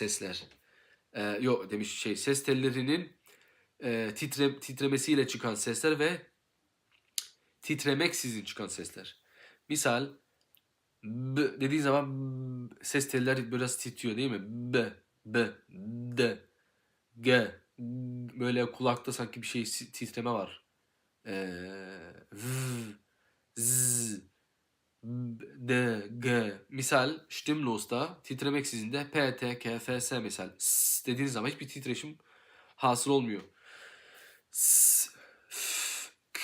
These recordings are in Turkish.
sesler. Ee, yok demiş şey ses tellerinin e, titre, titremesiyle çıkan sesler ve titremeksizin çıkan sesler. Misal b dediğin zaman b, ses telleri biraz titriyor değil mi? B, b, d, g. Böyle kulakta sanki bir şey titreme var. Ee, v, z, b, d, g. Misal Stimmlos'ta titremeksizin de p, t, k, f, s misal. S dediğiniz zaman hiçbir titreşim hasıl olmuyor. S, f, k,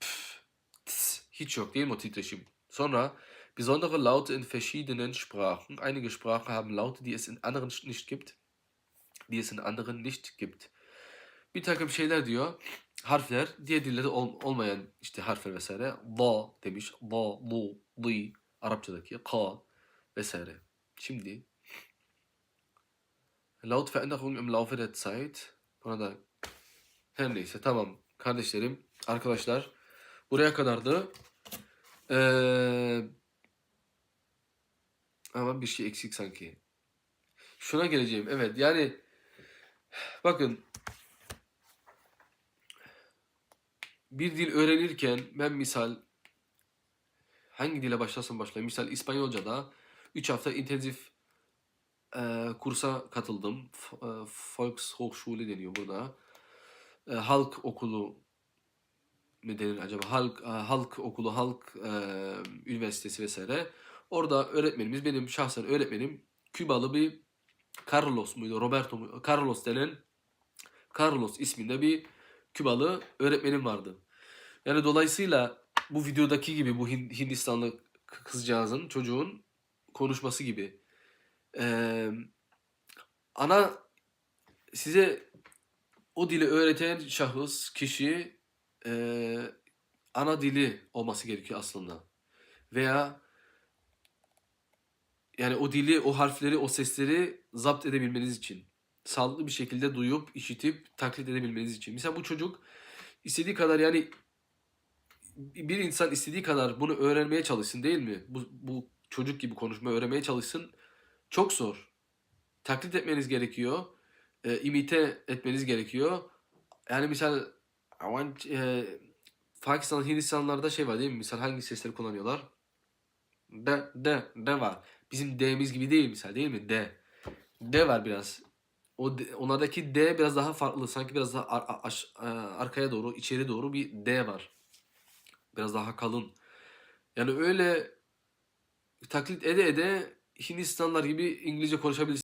pf, ts. Hiç yok değil mi o titreşim? Sonra besondere Laute in verschiedenen Sprachen. Einige Sprachen haben Laute, die es in anderen nicht gibt. Die es in anderen nicht gibt. Bir takım şeyler diyor. Harfler diğer dillerde ol- olmayan işte harfler vesaire. Da demiş. Da, lu, di. Arapçadaki ka vesaire. Şimdi Lautveränderung im Laufe der Zeit. Buna her neyse tamam kardeşlerim, arkadaşlar buraya kadardı. Ee, ama bir şey eksik sanki. Şuna geleceğim. Evet yani bakın bir dil öğrenirken ben misal hangi dile başlasam başlayayım. Misal İspanyolca'da 3 hafta intensif e, kursa katıldım. F- e, Volkshochschule deniyor burada. E, halk okulu ne denir acaba? Halk e, halk okulu, halk e, üniversitesi vesaire. Orada öğretmenimiz benim şahsen öğretmenim Kübalı bir Carlos muydu? Roberto mu? Carlos denen Carlos isminde bir Kübalı öğretmenim vardı. Yani dolayısıyla bu videodaki gibi bu Hin- Hindistanlı kızcağızın, çocuğun konuşması gibi. Ee, ana size o dili öğreten şahıs, kişi ee, ana dili olması gerekiyor aslında. Veya yani o dili, o harfleri, o sesleri zapt edebilmeniz için. Sağlıklı bir şekilde duyup, işitip, taklit edebilmeniz için. Mesela bu çocuk istediği kadar yani bir insan istediği kadar bunu öğrenmeye çalışsın değil mi? Bu, bu çocuk gibi konuşmayı öğrenmeye çalışsın. Çok zor. Taklit etmeniz gerekiyor. E, imite etmeniz gerekiyor. Yani misal want, e, Pakistan, Hindistanlarda şey var değil mi? Misal hangi sesleri kullanıyorlar? D, D, D var. Bizim D'miz gibi değil misal değil mi? D. D var biraz. O onlardaki D biraz daha farklı. Sanki biraz daha ar- a- aş- e, arkaya doğru, içeri doğru bir D var. Biraz daha kalın. Yani öyle taklit ede ede Hindistanlar gibi İngilizce konuşabilirsiniz.